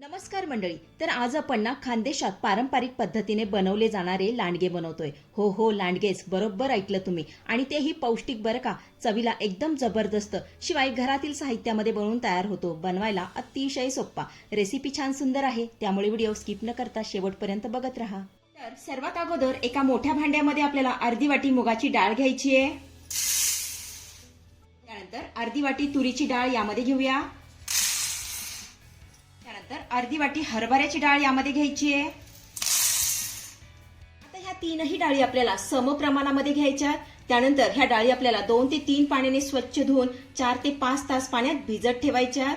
नमस्कार मंडळी तर आज आपण ना खानदेशात पारंपरिक पद्धतीने बनवले जाणारे लांडगे बनवतोय. हो हो लांडगेच बरोबर ऐकलं तुम्ही. आणि तेही पौष्टिक बरं का? चवीला एकदम जबरदस्त. शिवाय घरातील साहित्यामध्ये बनवून तयार होतो. बनवायला अतिशय सोप्पा. रेसिपी छान सुंदर आहे. त्यामुळे व्हिडिओ स्किप न करता शेवटपर्यंत बघत राहा. तर सर्वात अगोदर एका मोठ्या भांड्यामध्ये आपल्याला अर्धी वाटी मुगाची डाळ घ्यायची आहे. त्यानंतर अर्धी वाटी तुरीची डाळ यामध्ये घेऊया. अर्धी वाटी हरभऱ्याची डाळ यामध्ये घ्यायची आहे. आता ह्या तीनही डाळी आपल्याला सम प्रमाणामध्ये घ्यायच्या त्यानंतर ह्या डाळी आपल्याला दोन ते तीन पाण्याने स्वच्छ धुवून चार ते पाच तास पाण्यात भिजत ठेवायच्या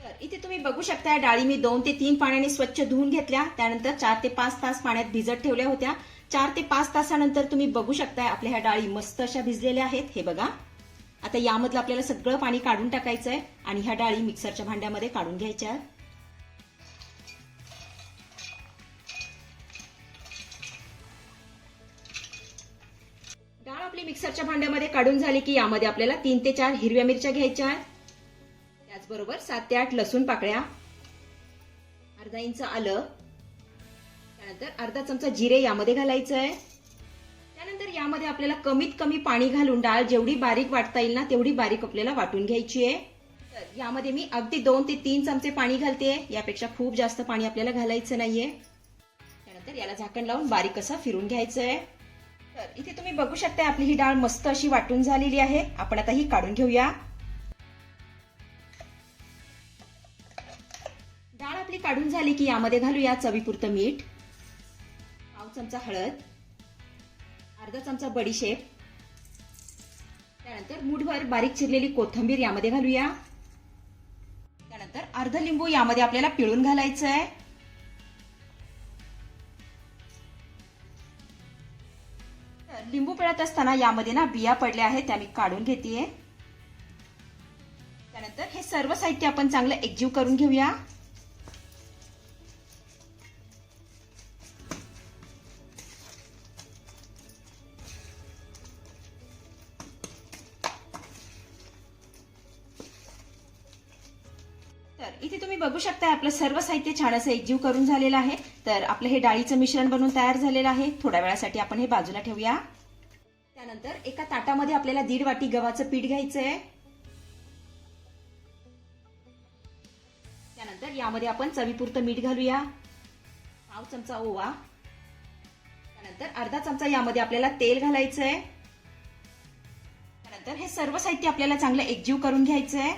तर इथे तुम्ही बघू शकता या डाळी मी दोन ते तीन पाण्याने स्वच्छ धुवून घेतल्या. त्यानंतर चार ते पाच तास पाण्यात भिजत ठेवल्या होत्या. चार ते पाच तासानंतर तुम्ही बघू शकता आपल्या ह्या डाळी मस्त अशा भिजलेल्या आहेत. हे बघा. आता यामधलं आपल्याला सगळं पाणी काढून टाकायचं आहे आणि ह्या डाळी मिक्सरच्या भांड्यामध्ये काढून घ्यायच्या आहेत. मिक्सरच्या भांड्यामध्ये काढून झाले की यामध्ये आपल्याला तीन ते चार हिरव्या मिरच्या घ्यायच्या आहेत. त्याचबरोबर सात ते आठ लसूण पाकळ्या अर्धा इंच आलं त्यानंतर अर्धा चमचा जिरे यामध्ये घालायचं आहे. त्यानंतर यामध्ये आपल्याला कमीत कमी पाणी घालून डाळ जेवढी बारीक वाटता येईल ना तेवढी बारीक आपल्याला वाटून घ्यायची आहे. तर यामध्ये मी अगदी दोन ते तीन चमचे पाणी घालते. यापेक्षा खूप जास्त पाणी आपल्याला घालायचं नाहीये. त्यानंतर याला झाकण लावून बारीक असं फिरून घ्यायचं आहे. तर इथे तुम्ही बघू शकता आपली ही डाळ मस्त अशी वाटून झालेली आहे. आपण आता ही काढून घेऊया. डाळ आपली काढून झाली की यामध्ये घालूया चवीपुरतं मीठ पाव चमचा हळद अर्धा चमचा बडीशेप त्यानंतर मुठभर बारीक चिरलेली कोथिंबीर यामध्ये घालूया. त्यानंतर अर्ध लिंबू यामध्ये आपल्याला पिळून घालायचं आहे लिंबू पिळत असताना यामध्ये ना बिया पडल्या आहेत त्या मी काढून घेते त्यानंतर हे सर्व साहित्य आपण चांगलं एकजीव करून घेऊया. तर इथे तुम्ही बघू शकता आपलं सर्व साहित्य छान असं एकजीव करून झालेलं आहे. तर आपलं हे डाळीचं मिश्रण बनवून तयार झालेलं आहे. थोड्या वेळासाठी आपण हे बाजूला ठेवूया. त्यानंतर एका ताटामध्ये आपल्याला दीड वाटी गव्हाचं पीठ घ्यायचं आहे त्यानंतर यामध्ये आपण चवीपुरतं मीठ घालूया. पाव चमचा ओवा. त्यानंतर अर्धा चमचा यामध्ये आपल्याला तेल घालायचं आहे त्यानंतर हे सर्व साहित्य आपल्याला चांगलं एकजीव करून घ्यायचं आहे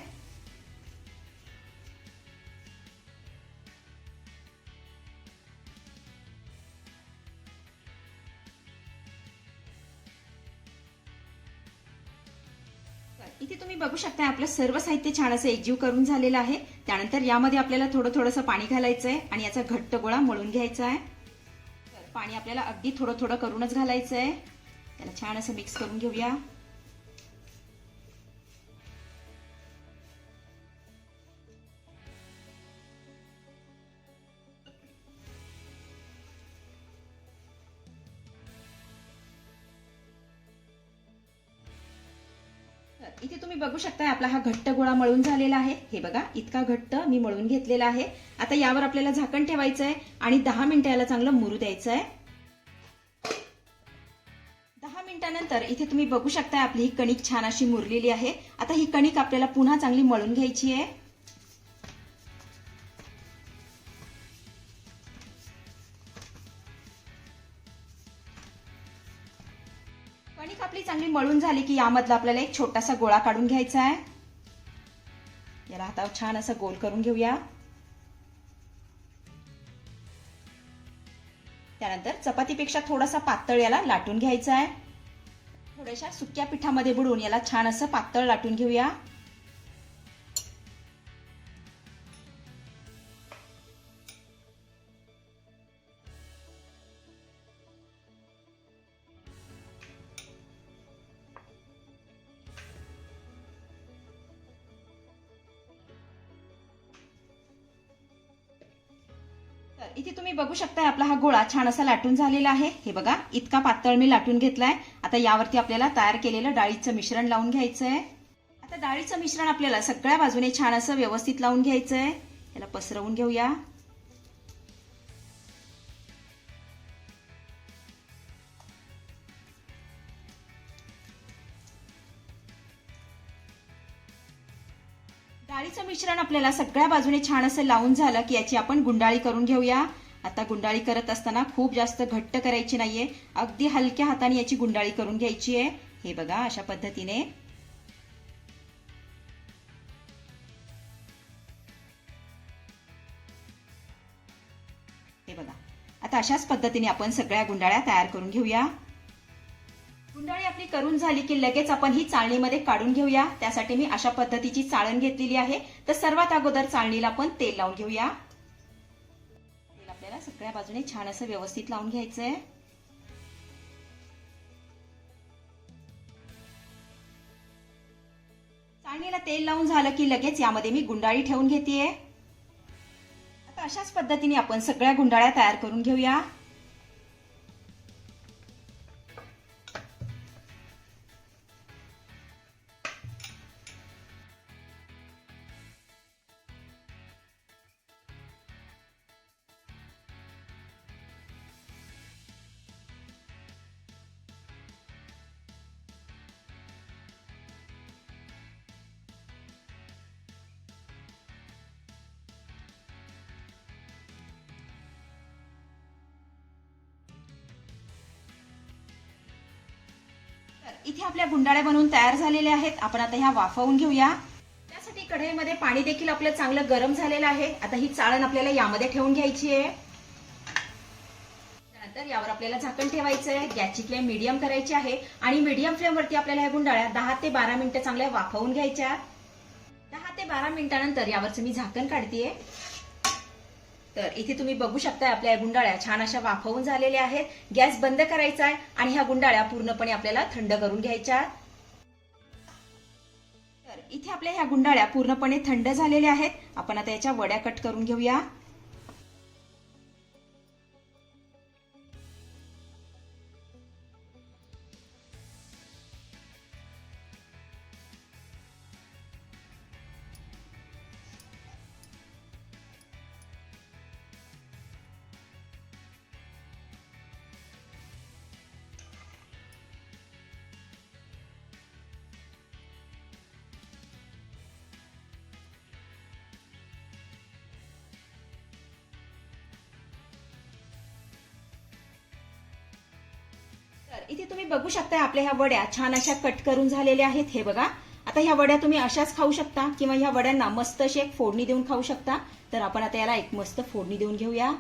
शकता आपलं सर्व साहित्य छान असं एकजीव करून झालेलं आहे. त्यानंतर यामध्ये आपल्याला थोडं थोडंसं पाणी घालायचं आहे आणि याचा घट्ट गोळा मळून घ्यायचा आहे. पाणी आपल्याला अगदी थोडं थोडं करूनच घालायचं आहे त्याला छान असं मिक्स करून घेऊया. इथे तुम्ही बघू शकता आपला हा घट्ट गोळा मळून झालेला आहे. हे बघा इतका घट्ट मी मळून घेतलेला आहे. आता यावर आपल्याला झाकण ठेवायचं आहे आणि दहा मिनिटं याला चांगलं मुरू द्यायचं आहे दहा मिनिटानंतर इथे तुम्ही बघू शकता आपली ही कणिक छान अशी मुरलेली आहे. आता ही कणिक आपल्याला पुन्हा चांगली मळून घ्यायची आहे. झाली की यामधला आपल्याला एक छोटासा गोळा काढून घ्यायचा आहे. याला हातावर छान असं गोल करून घेऊया. त्यानंतर चपातीपेक्षा थोडासा पातळ याला लाटून घ्यायचा आहे. थोड्याशा सुक्या पिठामध्ये बुडून याला छान असं पातळ लाटून घेऊया. तर इथे तुम्ही बघू शकताय आपला हा गोळा छान असा लाटून झालेला आहे. हे बघा इतका पातळ मी लाटून घेतलाय. आता यावरती आपल्याला तयार केलेलं डाळीचं मिश्रण लावून घ्यायचं आहे आता डाळीचं मिश्रण आपल्याला सगळ्या बाजूने छान असं व्यवस्थित लावून घ्यायचं आहे याला पसरवून घेऊया. डाळीचं मिश्रण आपल्याला सगळ्या बाजूने छान असं लावून झालं की याची आपण गुंडाळी करून घेऊया. आता गुंडाळी करत असताना खूप जास्त घट्ट करायची नाहीये. अगदी हलक्या हाताने याची गुंडाळी करून घ्यायची आहे. हे बघा अशा पद्धतीने. हे बघा. आता अशाच पद्धतीने आपण सगळ्या गुंडाळ्या तयार करून घेऊया. गुंडाळी आपली करून झाली की लगेच आपण ही चाळणीमध्ये काढून घेऊया. त्यासाठी मी अशा पद्धतीची चाळण घेतलेली आहे. तर सर्वात अगोदर चाळणीला आपण तेल लावून घेऊया. तेल आपल्याला सगळ्या बाजूने छान असं व्यवस्थित लावून घ्यायचंय. चाळणीला तेल लावून झालं की लगेच यामध्ये मी गुंडाळी ठेवून घेतेय. आता अशाच पद्धतीने आपण सगळ्या गुंडाळ्या तयार करून घेऊया. इथे आपल्या गुंडाळ्या बनवून तयार झालेल्या आहेत. आपण आता ह्या वाफवून घेऊया. त्यासाठी कढईमध्ये पाणी देखील आपलं चांगलं गरम झालेलं आहे. आता ही चाळण आपल्याला यामध्ये ठेवून घ्यायची आहे. त्यानंतर यावर आपल्याला झाकण ठेवायचं आहे गॅसची फ्लेम मीडियम करायची आहे. आणि मीडियम फ्लेमवरती आपल्याला ह्या गुंडाळ्या दहा ते बारा मिनिटं चांगल्या वाफवून घ्यायच्या दहा ते बारा मिनिटानंतर यावरचं मी झाकण काढतेय. तर इथे तुम्ही बघू शकताय आपल्या या गुंडाळ्या छान अशा वाफवून झालेल्या आहेत. गॅस बंद करायचा आहे आणि ह्या गुंडाळ्या पूर्णपणे आपल्याला थंड करून घ्यायच्या तर इथे आपल्या ह्या गुंडाळ्या पूर्णपणे थंड झालेल्या आहेत. आपण आता याच्या वड्या कट करून घेऊया. इथे तुम्ही बघू शकता आपल्या ह्या वड्या छान अशा कट करून झालेल्या आहेत हे बघा. आता ह्या वड्या तुम्ही अशाच खाऊ शकता किंवा ह्या वड्यांना मस्त अशी एक फोडणी देऊन खाऊ शकता. तर आपण आता याला एक मस्त फोडणी देऊन घेऊया.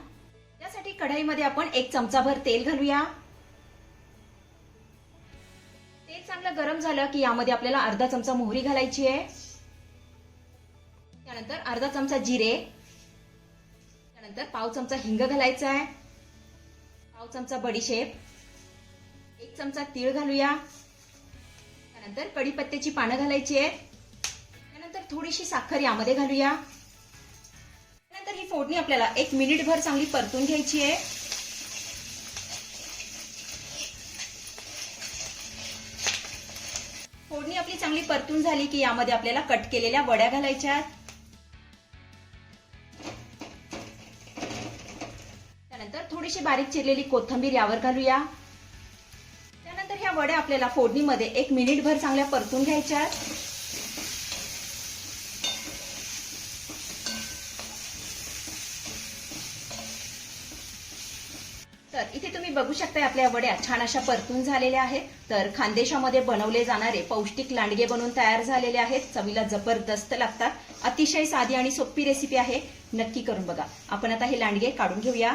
त्यासाठी कढईमध्ये आपण एक चमचाभर तेल घालूया. तेल चांगलं गरम झालं की यामध्ये आपल्याला अर्धा चमचा मोहरी घालायची आहे. त्यानंतर अर्धा चमचा जिरे. त्यानंतर पाव चमचा हिंग घालायचा आहे. पाव चमचा बडीशेप. एक चमचा तीळ घालूया. त्यानंतर कढीपत्त्याची पानं घालायची आहेत. त्यानंतर थोडीशी साखर यामध्ये घालूया. त्यानंतर ही फोडणी आपल्याला एक मिनिटभर चांगली परतून घ्यायची आहे. फोडणी आपली चांगली परतून झाली की यामध्ये आपल्याला कट केलेल्या वड्या घालायच्या आहेत. त्यानंतर थोडीशी बारीक चिरलेली कोथिंबीर यावर घालूया. ह्या वड्या आपल्याला फोडणीमध्ये एक मिनिटभर चांगल्या परतून घ्यायच्या आहेत. तर इथे तुम्ही बघू शकता आपल्या वड्या छान अशा परतून झालेल्या आहेत. तर खानदेशामध्ये बनवले जाणारे पौष्टिक लांडगे बनवून तयार झालेले आहेत. चवीला जबरदस्त लागतात. अतिशय साधी आणि सोपी रेसिपी आहे. नक्की करून बघा. आपण आता हे लांडगे काढून घेऊया.